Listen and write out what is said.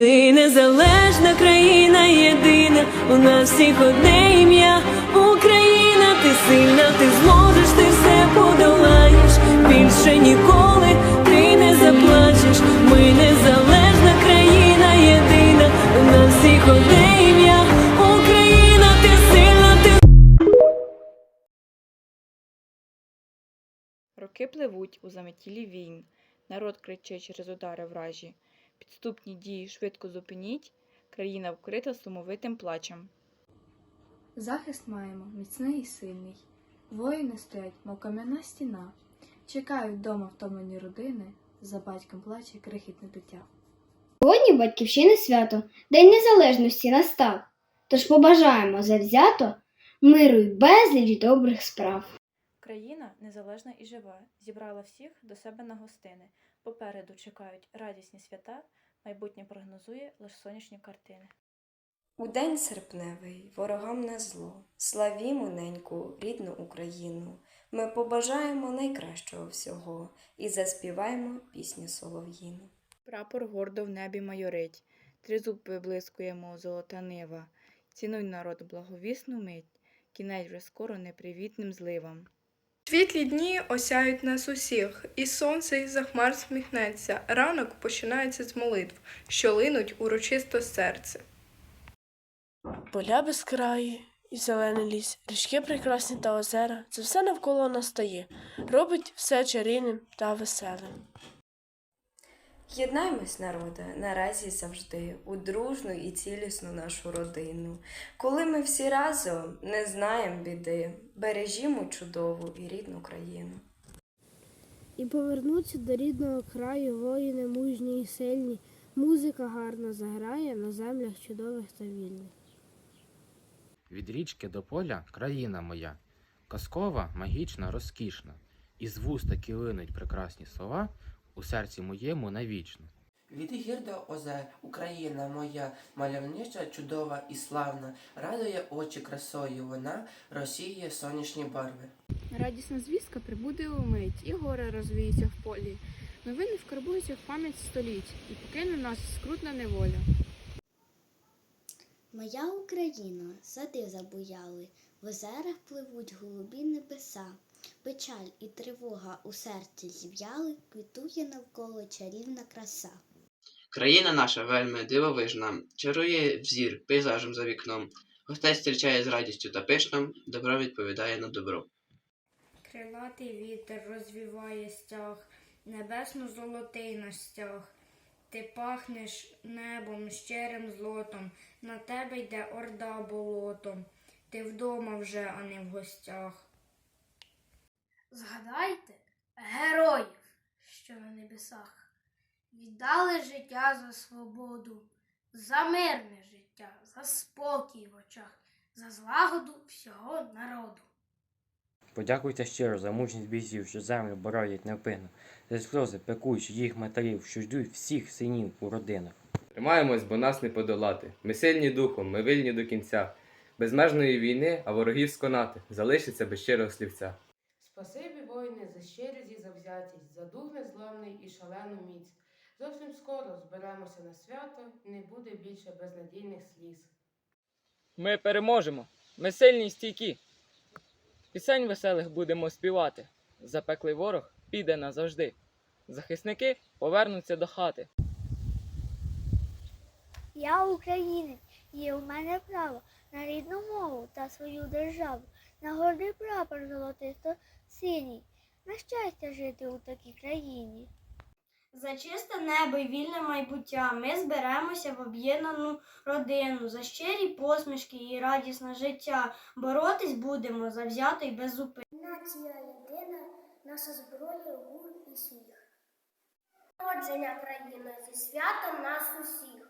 Ти незалежна країна єдина, у нас всіх одне ім'я. Україна, ти сильна, ти зможеш, ти все подолаєш. Більше ніколи ти не заплачеш. Ми незалежна країна єдина, у нас всіх одне ім'я. Україна, ти сильна, ти Роки пливуть у заметілі війн, народ кричить через удари вражі. Підступні дії швидко зупиніть, країна вкрита сумовитим плачем. Захист маємо міцний і сильний. Воїни стоять, мов кам'яна стіна. Чекають вдома втомлені родини, за батьком плаче крихітне дитя. Сьогодні батьківщини свято, День Незалежності настав. Тож побажаємо завзято миру й безліч добрих справ. Країна незалежна і жива, зібрала всіх до себе на гостини. Попереду чекають радісні свята, майбутнє прогнозує лише сонячні картини. У день серпневий ворогам на зло, славімо неньку рідну Україну. Ми побажаємо найкращого всього і заспіваємо пісню солов'їну. Прапор гордо в небі майорить, тризуб виблискує, мов золота нива. Цінуй народ благовісну мить, кінець вже скоро непривітним зливам. Світлі дні осяють нас усіх, і сонце із за хмар сміхнеться. Ранок починається з молитв, що линуть урочисто серце. Поля безкраї і зелений ліс, річки прекрасні та озера, це все навколо настає, робить все чарівним та веселим. Єднаймось, народе, наразі завжди, у дружну і цілісну нашу родину. Коли ми всі разом не знаємо біди, бережімо чудову і рідну країну. І повернуться до рідного краю воїни мужні і сильні. Музика гарна заграє на землях чудових та вільних. Від річки до поля країна моя, казкова, магічна, розкішна, і з вуст такі линуть прекрасні слова у серці моєму навічно. Від гір до озер Україна моя, мальовнича, чудова і славна, радує очі красою вона, розсіює сонячні барви. Радісна звістка прибуде умить, і горе розвіється в полі. Новини вкарбуються в пам'ять століть, і покине нас скрутна неволя. Моя Україна, сади забуяли, в озерах пливуть голубі небеса. Печаль і тривога у серці зів'яли, квітує навколо чарівна краса. Країна наша вельми дивовижна, чарує взір пейзажем за вікном. Гостей зустрічає з радістю та пишном, добро відповідає на добро. Крилатий вітер розвіває стяг, небесно золотий наш стяг. Ти пахнеш небом щирим злотом, на тебе йде орда болотом. Ти вдома вже, а не в гостях. Згадайте героїв, що на небесах віддали життя за свободу, за мирне життя, за спокій в очах, за злагоду всього народу. Подякуйте щиро за мужність бійців, що землю боронять невпинно, за сльози пекучі їх матерів, що ждуть всіх синів у родинах. Тримаємось, бо нас не подолати. Ми сильні духом, ми вільні до кінця. Безмежної війни, а ворогів сконати, залишиться без щирого слівця. Спасибі, воїни, за щирість і завзятість, за дух незламний і шалену міць. Зовсім скоро зберемося на свято, і не буде більше безнадійних сліз. Ми переможемо. Ми сильні й стійкі. Пісень веселих будемо співати. Запеклий ворог піде назавжди. Захисники повернуться до хати. Я українець, є у мене право на рідну мову та свою державу, на гордий прапор золотисто синій, на щастя жити у такій країні. За чисте небо і вільне майбуття ми зберемося в об'єднану родину, за щирі посмішки і радісне життя. Боротись будемо завзято й без зупину. Нація єдина, наша зброя, гур і сміх. Народження країни зі святом нас усіх.